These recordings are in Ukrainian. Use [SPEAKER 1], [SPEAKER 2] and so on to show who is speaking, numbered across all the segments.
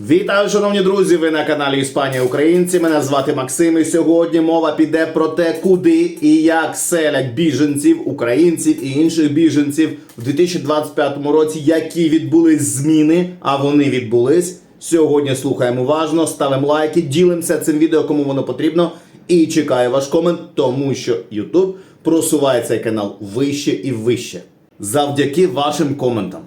[SPEAKER 1] Вітаю, шановні друзі! Ви на каналі Іспанія Українці. Мене звати Максим. І сьогодні мова піде про те, куди і як селять біженців, українців і інших біженців в 2025 році, які відбулись зміни, а вони відбулись. Сьогодні слухаємо уважно, ставимо лайки, ділимося цим відео, кому воно потрібно. І чекаю ваш комент, тому що YouTube просуває цей канал вище і вище. Завдяки вашим коментам.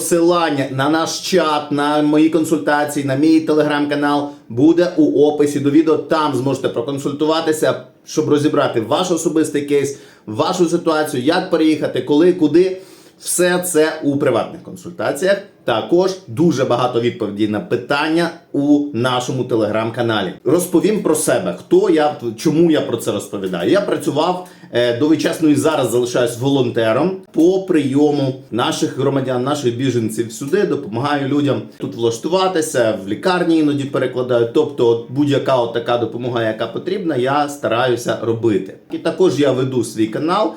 [SPEAKER 1] Посилання на наш чат, на мої консультації, на мій телеграм-канал буде у описі до відео. Там зможете проконсультуватися, щоб розібрати ваш особистий кейс, вашу ситуацію, як переїхати, коли, куди. Все це у приватних консультаціях. Також дуже багато відповідей на питання у нашому телеграм-каналі. Розповім про себе, хто я, чому я про це розповідаю. Я працював е, довгочасно і зараз залишаюсь волонтером по прийому наших громадян, наших біженців сюди. Допомагаю людям тут влаштуватися, в лікарні іноді перекладаю. Тобто, будь-яка така допомога, яка потрібна, я стараюся робити. І також я веду свій канал.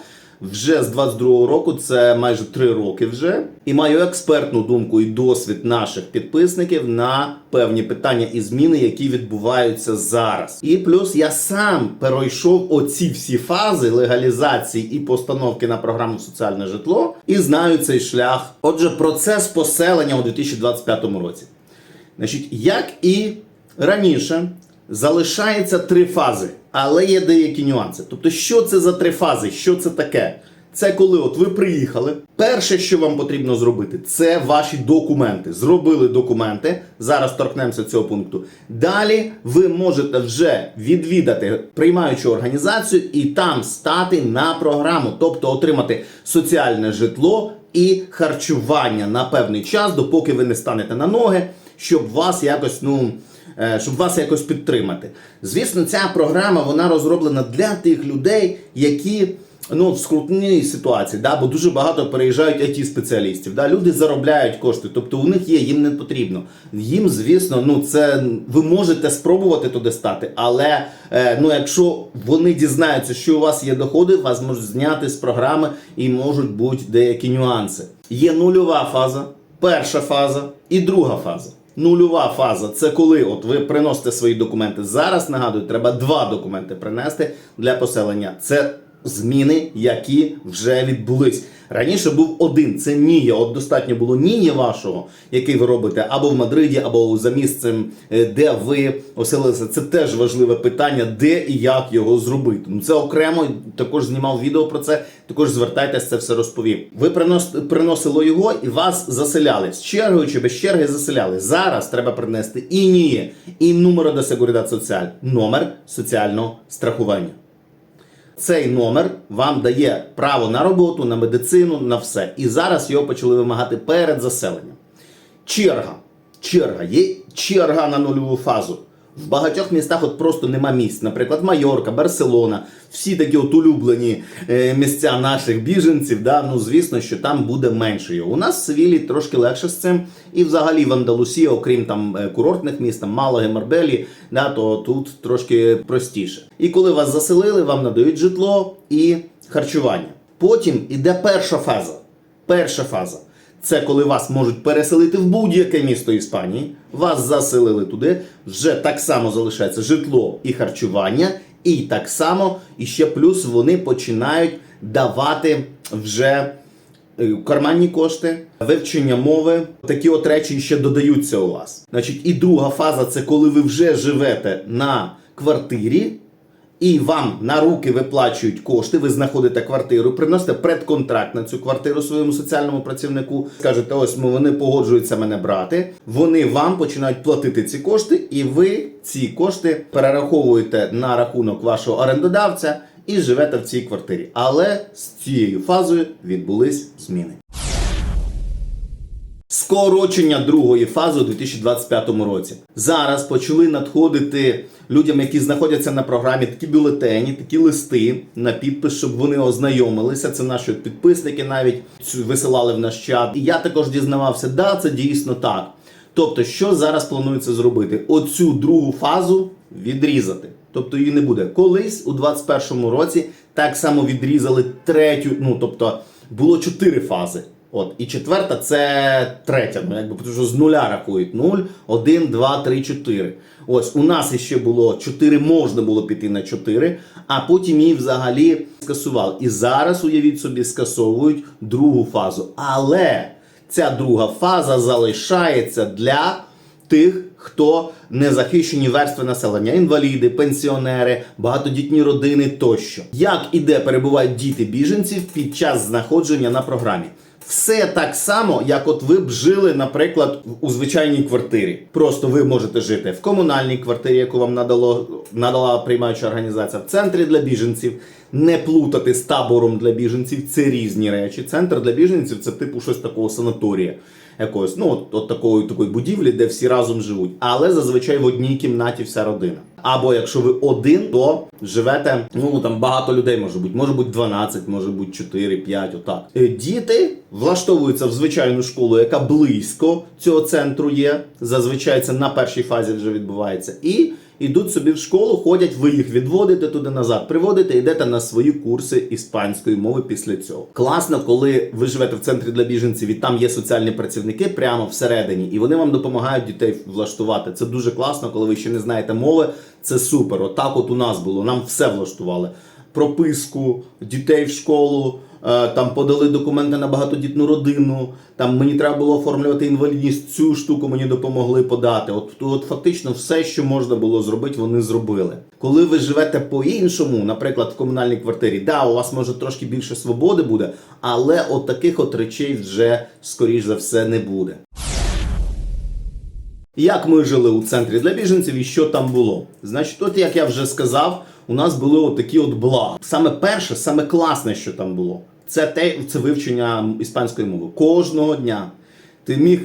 [SPEAKER 1] Вже з 22-го року, це майже 3 роки вже, і маю експертну думку і досвід наших підписників на певні питання і зміни, які відбуваються зараз. І плюс я сам пройшов оці всі фази легалізації і постановки на програму соціальне житло і знаю цей шлях. Отже, процес поселення у 2025 році. Значить, як і раніше, залишається три фази, але є деякі нюанси. Тобто, що це за три фази? Що це таке? Це коли от ви приїхали. Перше, що вам потрібно зробити, це ваші документи. Зробили документи. Зараз торкнемося цього пункту. Далі ви можете вже відвідати приймаючу організацію і там стати на програму, тобто отримати соціальне житло і харчування на певний час, допоки ви не станете на ноги, щоб вас якось, ну. Е, Щоб вас якось підтримати. Звісно, ця програма вона розроблена для тих людей, які ну, в скрутній ситуації, да, бо дуже багато переїжджають it спеціалістів. Да, люди заробляють кошти, тобто у них є, їм не потрібно. Їм, звісно, ну це ви можете спробувати туди стати, але е, ну, якщо вони дізнаються, що у вас є доходи, вас можуть зняти з програми і можуть бути деякі нюанси. Є нульова фаза, перша фаза і друга фаза. Нульова фаза це коли от ви приносите свої документи. Зараз нагадую, треба два документи принести для поселення. Це зміни, які вже відбулись. Раніше був один, це НІЯ. От достатньо було НІЯ вашого, який ви робите або в Мадриді, або за місцем, е, де ви оселилися. Це теж важливе питання, де і як його зробити. Ну це окремо також знімав відео про це. Також звертайтеся, це все розповім. Ви принос, приносили його і вас заселяли з чергою чи без черги заселяли. Зараз треба принести і НІЯ, і номер до Seguridad Social, номер соціального страхування. Цей номер вам дає право на роботу, на медицину, на все. І зараз його почали вимагати перед заселенням. Черга. Черга. Є черга на нульову фазу. В багатьох містах от просто нема місць. Наприклад, Майорка, Барселона, всі такі от улюблені е, місця наших біженців. Да? Ну, звісно, що там буде менше. У нас в Севілі трошки легше з цим. І взагалі в Андалусії, окрім там е, курортних міст, там Малаги, Марбелі, да, то тут трошки простіше. І коли вас заселили, вам надають житло і харчування. Потім іде перша фаза. Перша фаза. Це коли вас можуть переселити в будь-яке місто Іспанії, вас заселили туди, вже так само залишається житло і харчування, і так само, і ще плюс вони починають давати вже е, карманні кошти, вивчення мови. Такі от речі ще додаються у вас. Значить, і друга фаза це коли ви вже живете на квартирі. І вам на руки виплачують кошти, ви знаходите квартиру, приносите предконтракт на цю квартиру своєму соціальному працівнику. Скажете, ось ми вони погоджуються мене брати. Вони вам починають платити ці кошти, і ви ці кошти перераховуєте на рахунок вашого орендодавця і живете в цій квартирі. Але з цією фазою відбулись зміни. Скорочення другої фази у 2025 році. Зараз почали надходити людям, які знаходяться на програмі, такі бюлетені, такі листи на підпис, щоб вони ознайомилися. Це наші підписники навіть висилали в наш чат. І я також дізнавався, да, це дійсно так. Тобто, що зараз планується зробити? Оцю другу фазу відрізати. тобто її не буде. Колись у 21-му році так само відрізали третю, ну тобто було чотири фази. От, і четверта це третя, ну якби тому що з нуля рахують 0, 1, 2, 3, 4. Ось у нас іще було 4, можна було піти на 4, а потім її взагалі скасували. І зараз, уявіть собі, скасовують другу фазу. Але ця друга фаза залишається для тих, хто незахищені верстви населення, інваліди, пенсіонери, багатодітні родини тощо. Як і де перебувають діти біженців під час знаходження на програмі? Все так само, як от ви б жили, наприклад, у звичайній квартирі. Просто ви можете жити в комунальній квартирі, яку вам надало, надала приймаюча організація, в центрі для біженців. Не плутати з табором для біженців це різні речі. Центр для біженців це типу щось такого санаторія. Якогось, ну от, от такої, такої будівлі, де всі разом живуть, але зазвичай в одній кімнаті вся родина. Або якщо ви один, то живете, ну там багато людей може бути, може бути 12, може бути 4, 5, отак. Е, Діти влаштовуються в звичайну школу, яка близько цього центру є. Зазвичай це на першій фазі вже відбувається. І йдуть собі в школу, ходять, ви їх відводите туди назад, приводите, йдете на свої курси іспанської мови після цього. Класно, коли ви живете в центрі для біженців, і там є соціальні працівники прямо всередині, і вони вам допомагають дітей влаштувати. Це дуже класно, коли ви ще не знаєте мови. Це супер. Отак, от у нас було. Нам все влаштували. Прописку, дітей в школу. е, Там подали документи на багатодітну родину. Там мені треба було оформлювати інвалідність. Цю штуку мені допомогли подати. От, от фактично все, що можна було зробити, вони зробили. Коли ви живете по-іншому, наприклад, в комунальній квартирі, да, у вас може трошки більше свободи буде, але от таких от речей вже скоріш за все не буде. Як ми жили у центрі для біженців і що там було? Значить, от як я вже сказав, у нас були отакі от блага. Саме перше, саме класне, що там було, це те, це вивчення іспанської мови. Кожного дня ти міг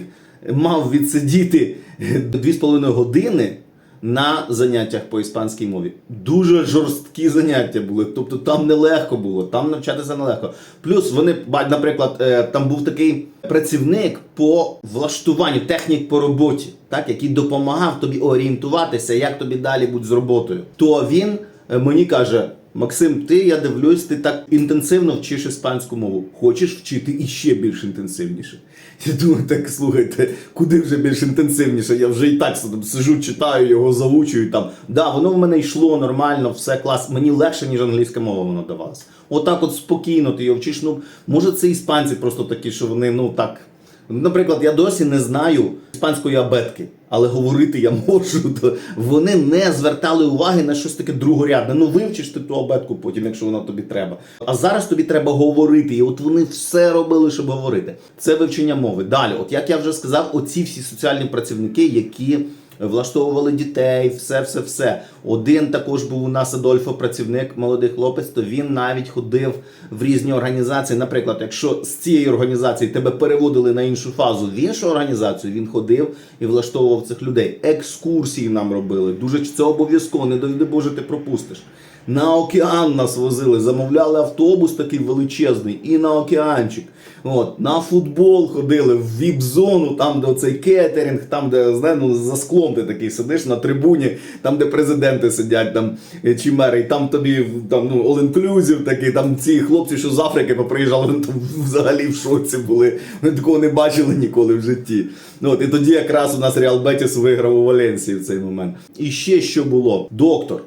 [SPEAKER 1] мав відсидіти 2,5 години на заняттях по іспанській мові. Дуже жорсткі заняття були. Тобто там нелегко було, там навчатися нелегко. Плюс вони, бать, наприклад, е, там був такий працівник по влаштуванню технік по роботі, так, який допомагав тобі орієнтуватися, як тобі далі бути з роботою. То він е, мені каже. Максим, ти я дивлюсь, ти так інтенсивно вчиш іспанську мову. Хочеш вчити іще більш інтенсивніше. Я думаю, так слухайте, куди вже більш інтенсивніше? Я вже і так сижу, читаю його, заучую там. Да, воно в мене йшло нормально, все клас. Мені легше, ніж англійська мова воно давалось. Отак, от спокійно ти його вчиш. Ну, може, це іспанці просто такі, що вони ну так. Наприклад, я досі не знаю іспанської абетки, але говорити я можу. То вони не звертали уваги на щось таке другорядне. Ну вивчиш ти ту абетку потім, якщо вона тобі треба. А зараз тобі треба говорити. І от вони все робили, щоб говорити. Це вивчення мови. Далі, от як я вже сказав, оці всі соціальні працівники, які влаштовували дітей, все, все, все. Один також був у нас Адольфо, працівник, молодий хлопець, то він навіть ходив в різні організації. Наприклад, якщо з цієї організації тебе переводили на іншу фазу в іншу організацію, він ходив і влаштовував цих людей. Екскурсії нам робили. Дуже це обов'язково, не доведи Боже, ти пропустиш. На океан нас возили, замовляли автобус такий величезний і на океанчик. От, на футбол ходили в віп-зону, там, де оцей кетерінг, там, де знаєш, ну, за склом ти такий сидиш на трибуні, там, де президенти сидять, там е, чи мери, і там тобі там, ну, all-inclusive такий, там ці хлопці, що з Африки поприїжджали, вони там взагалі в шоці були. Вони такого не бачили ніколи в житті. От, і тоді якраз у нас Реал Бетіс виграв у Валенсії в цей момент. І ще що було? Доктор.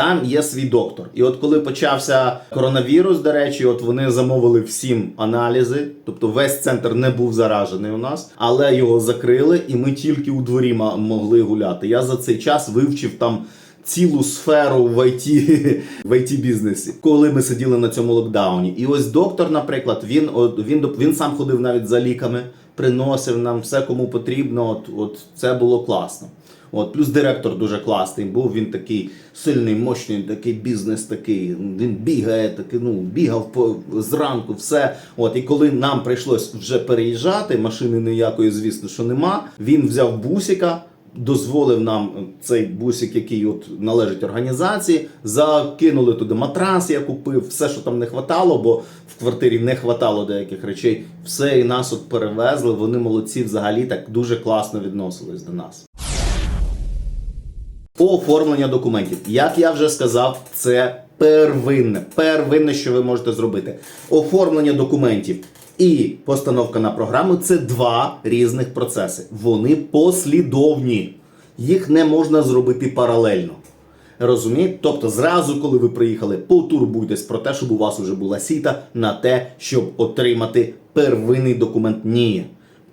[SPEAKER 1] Там є свій доктор. І от коли почався коронавірус, до речі, от вони замовили всім аналізи, тобто весь центр не був заражений у нас, але його закрили, і ми тільки у дворі могли гуляти. Я за цей час вивчив там. Цілу сферу в IT, в IT бізнесі, коли ми сиділи на цьому локдауні. І ось доктор, наприклад, він він він сам ходив навіть за ліками, приносив нам все, кому потрібно. От, от це було класно. От, плюс директор дуже класний був. Він такий сильний, мощний, такий бізнес, такий. Він бігає, такий, ну, бігав по зранку, все. От, і коли нам прийшлось вже переїжджати, машини ніякої, звісно, що нема. Він взяв бусика. Дозволив нам цей бусик, який от належить організації, закинули туди матрас, я купив, все, що там не хватало, бо в квартирі не хватало деяких речей. Все і нас от перевезли. Вони молодці взагалі так дуже класно відносились до нас. Оформлення документів. Як я вже сказав, це первинне. Первинне, що ви можете зробити. Оформлення документів і постановка на програму це два різних процеси. Вони послідовні. Їх не можна зробити паралельно. Розумієте? Тобто, зразу, коли ви приїхали, потурбуйтесь про те, щоб у вас вже була сіта на те, щоб отримати первинний документ НІІ.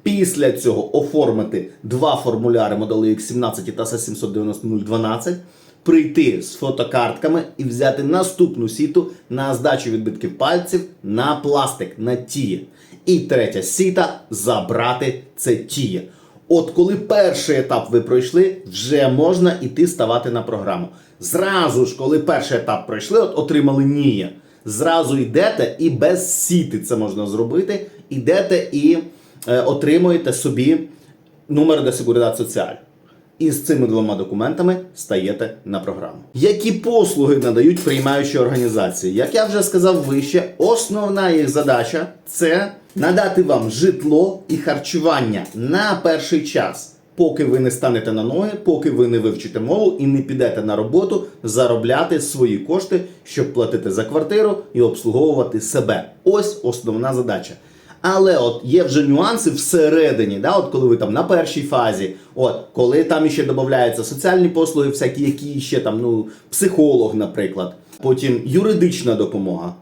[SPEAKER 1] Після цього оформити два формуляри моделі X17 та C790-012, прийти з фотокартками і взяти наступну сіту на здачу відбитків пальців на пластик, на тіє. І третя сіта забрати це тіє. От коли перший етап ви пройшли, вже можна іти ставати на програму. Зразу ж, коли перший етап пройшли, от отримали НІЯ, зразу йдете і без сіти це можна зробити. Йдете і отримуєте собі номер де Seguridad Social. І з цими двома документами стаєте на програму. Які послуги надають приймаючі організації? Як я вже сказав вище, основна їх задача це надати вам житло і харчування на перший час, поки ви не станете на ноги, поки ви не вивчите мову і не підете на роботу заробляти свої кошти, щоб платити за квартиру і обслуговувати себе. Ось основна задача. Але от є вже нюанси всередині, да, от коли ви там на першій фазі, от коли там ще додаються соціальні послуги, всякі, які ще там, ну, психолог, наприклад, потім юридична допомога.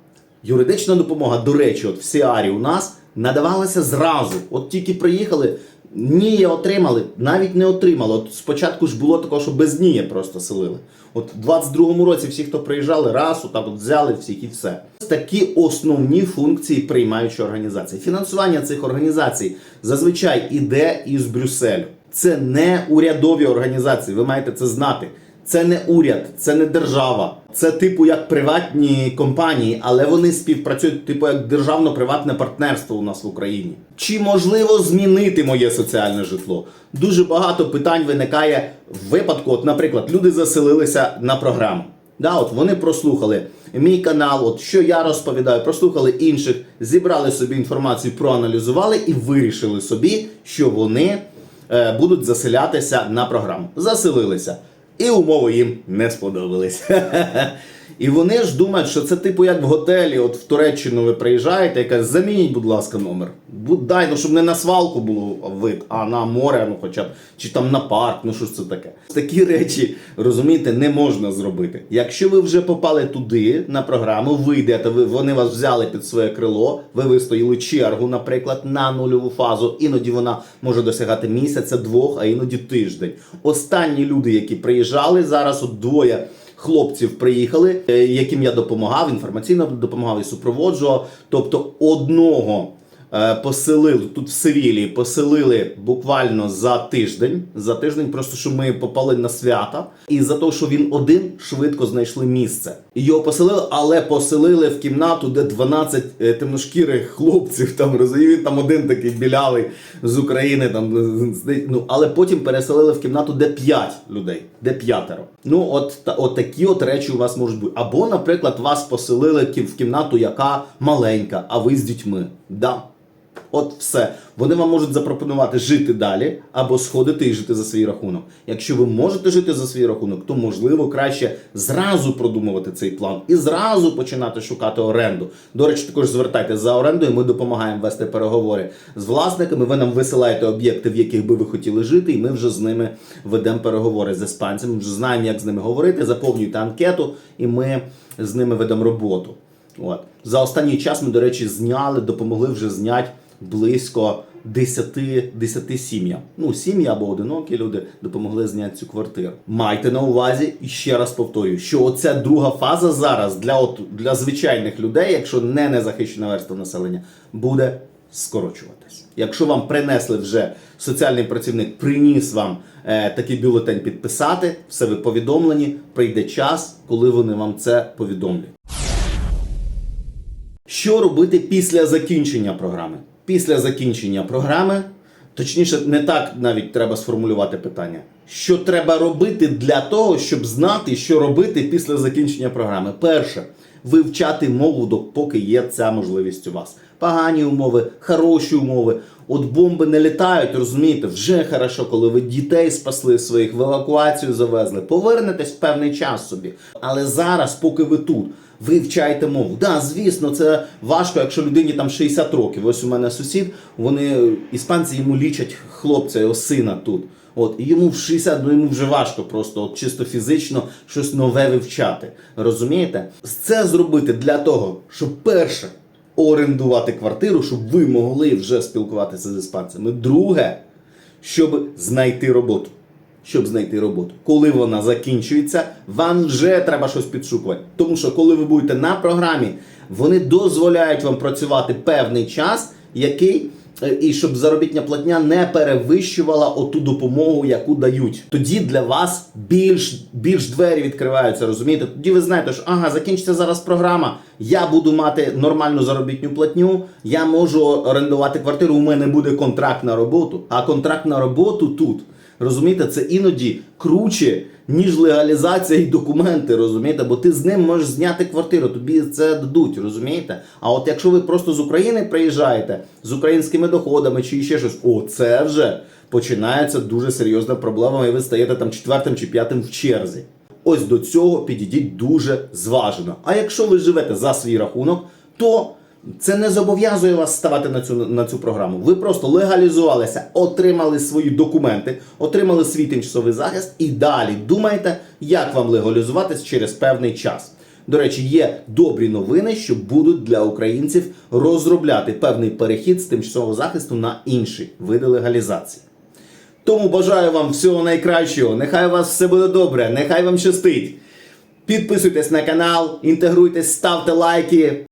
[SPEAKER 1] Юридична допомога, до речі, от в Сіарі у нас надавалася зразу. От тільки приїхали, НІЯ отримали, навіть не отримали. От спочатку ж було такого, що без НІЯ просто селили. От в 22-му році всі, хто приїжджали, раз, отак от взяли всіх і все. Такі основні функції приймаючої організації. Фінансування цих організацій зазвичай іде із Брюсселю. Це не урядові організації, ви маєте це знати. Це не уряд, це не держава. Це типу як приватні компанії, але вони співпрацюють, типу як державно-приватне партнерство у нас в Україні. Чи можливо змінити моє соціальне житло? Дуже багато питань виникає в випадку. От, наприклад, люди заселилися на програму. Да, от вони прослухали мій канал, от що я розповідаю, прослухали інших, зібрали собі інформацію, проаналізували і вирішили собі, що вони е, будуть заселятися на програму. Заселилися. І умови їм не сподобались. І вони ж думають, що це типу як в готелі, от в Туреччину ви приїжджаєте і кажуть, замініть, будь ласка, номер. Дай, ну щоб не на свалку було вид, а на море, ну хоча б, чи там на парк, ну що ж це таке. Такі речі, розумієте, не можна зробити. Якщо ви вже попали туди на програму, ви ви, вони вас взяли під своє крило, ви вистоїли чергу, наприклад, на нульову фазу. Іноді вона може досягати місяця, двох, а іноді тиждень. Останні люди, які приїжджали, зараз от двоє хлопців приїхали, е, яким я допомагав, інформаційно допомагав і супроводжував. Тобто одного поселили тут в Севілії, поселили буквально за тиждень. За тиждень, просто щоб ми попали на свята, і за те, що він один швидко знайшли місце. Його поселили, але поселили в кімнату, де 12 е, темношкірих хлопців. Там розумієте, там один такий білявий з України. Там ну але потім переселили в кімнату, де 5 людей, де п'ятеро. Ну, от, та- от такі от речі у вас можуть бути. Або, наприклад, вас поселили в кімнату, яка маленька, а ви з дітьми. Да. От все. Вони вам можуть запропонувати жити далі або сходити і жити за свій рахунок. Якщо ви можете жити за свій рахунок, то можливо краще зразу продумувати цей план і зразу починати шукати оренду. До речі, також звертайтеся за орендою. Ми допомагаємо вести переговори з власниками. Ви нам висилаєте об'єкти, в яких би ви хотіли жити, і ми вже з ними ведемо переговори з іспанцями. Ми вже знаємо, як з ними говорити. Заповнюйте анкету, і ми з ними ведемо роботу. От. За останній час ми, до речі, зняли, допомогли вже зняти близько 10, 10 сім'ям. Ну, сім'ї або одинокі люди допомогли зняти цю квартиру. Майте на увазі, і ще раз повторюю, що оця друга фаза зараз для, от, для звичайних людей, якщо не незахищена верства населення, буде скорочуватись. Якщо вам принесли вже соціальний працівник, приніс вам е, такий бюлетень підписати, все ви повідомлені, прийде час, коли вони вам це повідомлять. Що робити після закінчення програми? Після закінчення програми, точніше, не так навіть треба сформулювати питання. Що треба робити для того, щоб знати, що робити після закінчення програми? Перше, вивчати мову, допоки є ця можливість у вас. Погані умови, хороші умови. от бомби не літають, розумієте, вже хорошо, коли ви дітей спасли своїх, в евакуацію завезли. Повернетесь в певний час собі. Але зараз, поки ви тут, ви вчаєте мову. Да, звісно, це важко, якщо людині там 60 років. Ось у мене сусід, вони іспанці йому лічать хлопця, його сина тут. От, і йому в 60, ну йому вже важко просто от, чисто фізично щось нове вивчати. Розумієте? Це зробити для того, щоб перше орендувати квартиру, щоб ви могли вже спілкуватися з іспанцями. Друге, щоб знайти роботу. Щоб знайти роботу. Коли вона закінчується, вам вже треба щось підшукувати. Тому що коли ви будете на програмі, вони дозволяють вам працювати певний час, який е, і щоб заробітня платня не перевищувала оту допомогу, яку дають. Тоді для вас більш, більш двері відкриваються, розумієте? Тоді ви знаєте, що ага, закінчиться зараз програма. Я буду мати нормальну заробітну платню, я можу орендувати квартиру. У мене буде контракт на роботу, а контракт на роботу тут. Розумієте, це іноді круче, ніж легалізація і документи, розумієте? Бо ти з ним можеш зняти квартиру, тобі це дадуть, розумієте? А от якщо ви просто з України приїжджаєте з українськими доходами чи ще щось, о, це вже починається дуже серйозна проблема, і ви стаєте там четвертим чи п'ятим в черзі. Ось до цього підійдіть дуже зважено. А якщо ви живете за свій рахунок, то це не зобов'язує вас ставати на цю, на цю програму. Ви просто легалізувалися, отримали свої документи, отримали свій тимчасовий захист і далі думаєте, як вам легалізуватись через певний час. До речі, є добрі новини, що будуть для українців розробляти певний перехід з тимчасового захисту на інші види легалізації. Тому бажаю вам всього найкращого. Нехай у вас все буде добре, нехай вам щастить. Підписуйтесь на канал, інтегруйтесь, ставте лайки.